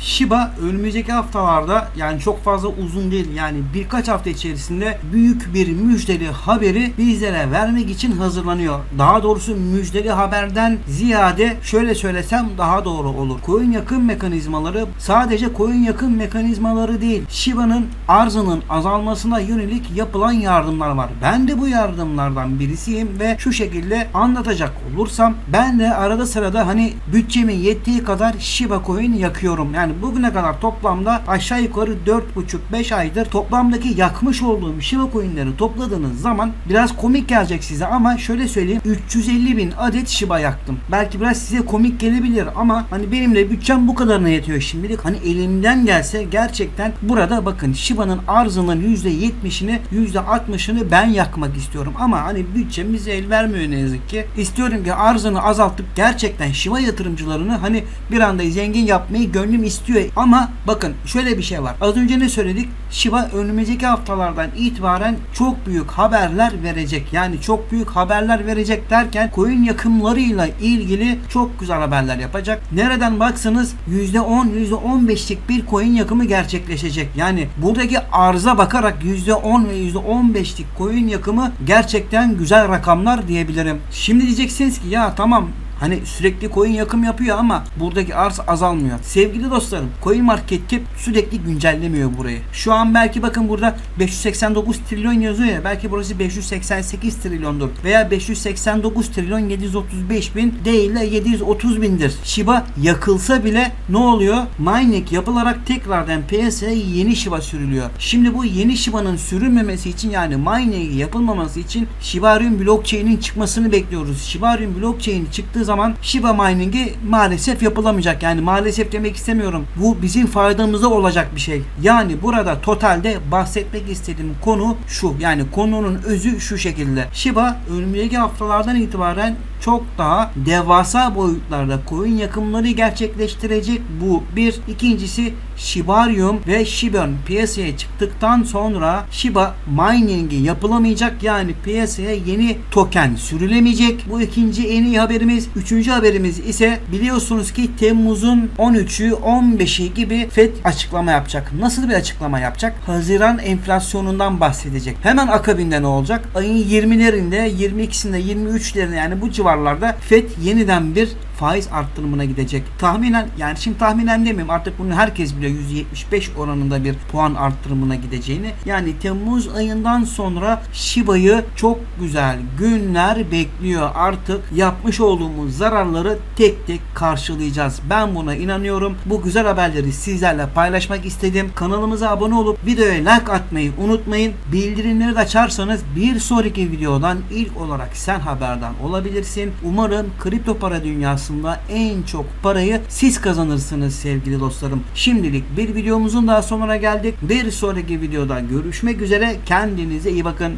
Shiba önümüzdeki haftalarda yani çok fazla uzun değil yani birkaç hafta içerisinde büyük bir müjdeli haberi bizlere vermek için hazırlanıyor. Daha doğrusu müjdeli haberden ziyade şöyle söylesem daha doğru olur. Koyun yakın mekanizmaları sadece koyun yakın mekanizmaları değil. Shiba'nın arzının azalmasına yönelik yapılan yardımlar var. Ben de bu yardımlardan birisiyim ve şu şekilde anlatacak olursam ben de arada sırada hani bütçemin yettiği kadar Shiba coin yakıyorum. Yani bugüne kadar toplamda aşağı yukarı 4,5-5 aydır toplamdaki yakmış olduğum Shiba coinleri topladığınız zaman biraz komik gelecek size ama şöyle söyleyeyim 350 bin adet Shiba yaktım. Belki biraz size komik gelebilir ama hani benim de bütçem bu kadarına yetiyor şimdilik. Hani elimden gelse gerçekten burada bakın Shiba'nın arzının %70'ini %60'ını ben yakmak istiyorum ama hani bütçemiz el vermiyor ne yazık ki. İstiyorum ki arzını azaltıp gerçekten Shiba yatırımcılarını hani bir anda zengin yapmayı gönlüm istiyor. Ama bakın şöyle bir şey var. Az önce ne söyledik? Shiba önümüzdeki haftalardan itibaren çok büyük haberler verecek. Yani çok büyük haberler verecek derken koyun yakımlarıyla ilgili çok güzel haberler yapacak. Nereden baksanız %10 %15'lik bir koyun yakımı gerçekleşecek. Yani buradaki arıza bakarak %10 ve %15'lik koyun yakımı gerçekten güzel rakamlar diyebilirim. Şimdi diyeceksiniz ki ya tamam Hani sürekli coin yakım yapıyor ama buradaki arz azalmıyor. Sevgili dostlarım, Coin Market Cap sürekli güncellemiyor burayı. Şu an belki bakın burada 589 trilyon yazıyor ya belki burası 588 trilyondur veya 589 trilyon 735 bin değil de 730 bindir. Shiba yakılsa bile ne oluyor? Mining yapılarak tekrardan piyasaya yeni Shiba sürülüyor. Şimdi bu yeni Shiba'nın sürülmemesi için yani mining yapılmaması için Shibarium blockchain'in çıkmasını bekliyoruz. Shibarium blockchain çıktığı zaman Shiba mining'i maalesef yapılamayacak. Yani maalesef demek istemiyorum. Bu bizim faydamıza olacak bir şey. Yani burada totalde bahsetmek istediğim konu şu. Yani konunun özü şu şekilde. Shiba önümüzdeki haftalardan itibaren çok daha devasa boyutlarda coin yakımları gerçekleştirecek bu bir. ikincisi Shibarium ve Shibon piyasaya çıktıktan sonra Shiba mining'i yapılamayacak yani piyasaya yeni token sürülemeyecek. Bu ikinci en iyi haberimiz. Üçüncü haberimiz ise biliyorsunuz ki Temmuz'un 13'ü 15'i gibi FED açıklama yapacak. Nasıl bir açıklama yapacak? Haziran enflasyonundan bahsedecek. Hemen akabinde ne olacak? Ayın 20'lerinde, 22'sinde, 23'lerinde yani bu civarlarda FED yeniden bir faiz arttırımına gidecek. Tahminen yani şimdi tahminen demeyeyim artık bunu herkes biliyor 175 oranında bir puan arttırımına gideceğini. Yani Temmuz ayından sonra Shiba'yı çok güzel günler bekliyor. Artık yapmış olduğumuz zararları tek tek karşılayacağız. Ben buna inanıyorum. Bu güzel haberleri sizlerle paylaşmak istedim. Kanalımıza abone olup videoya like atmayı unutmayın. Bildirimleri de açarsanız bir sonraki videodan ilk olarak sen haberdar olabilirsin. Umarım kripto para dünyası aslında en çok parayı siz kazanırsınız sevgili dostlarım. Şimdilik bir videomuzun daha sonuna geldik. Bir sonraki videoda görüşmek üzere. Kendinize iyi bakın.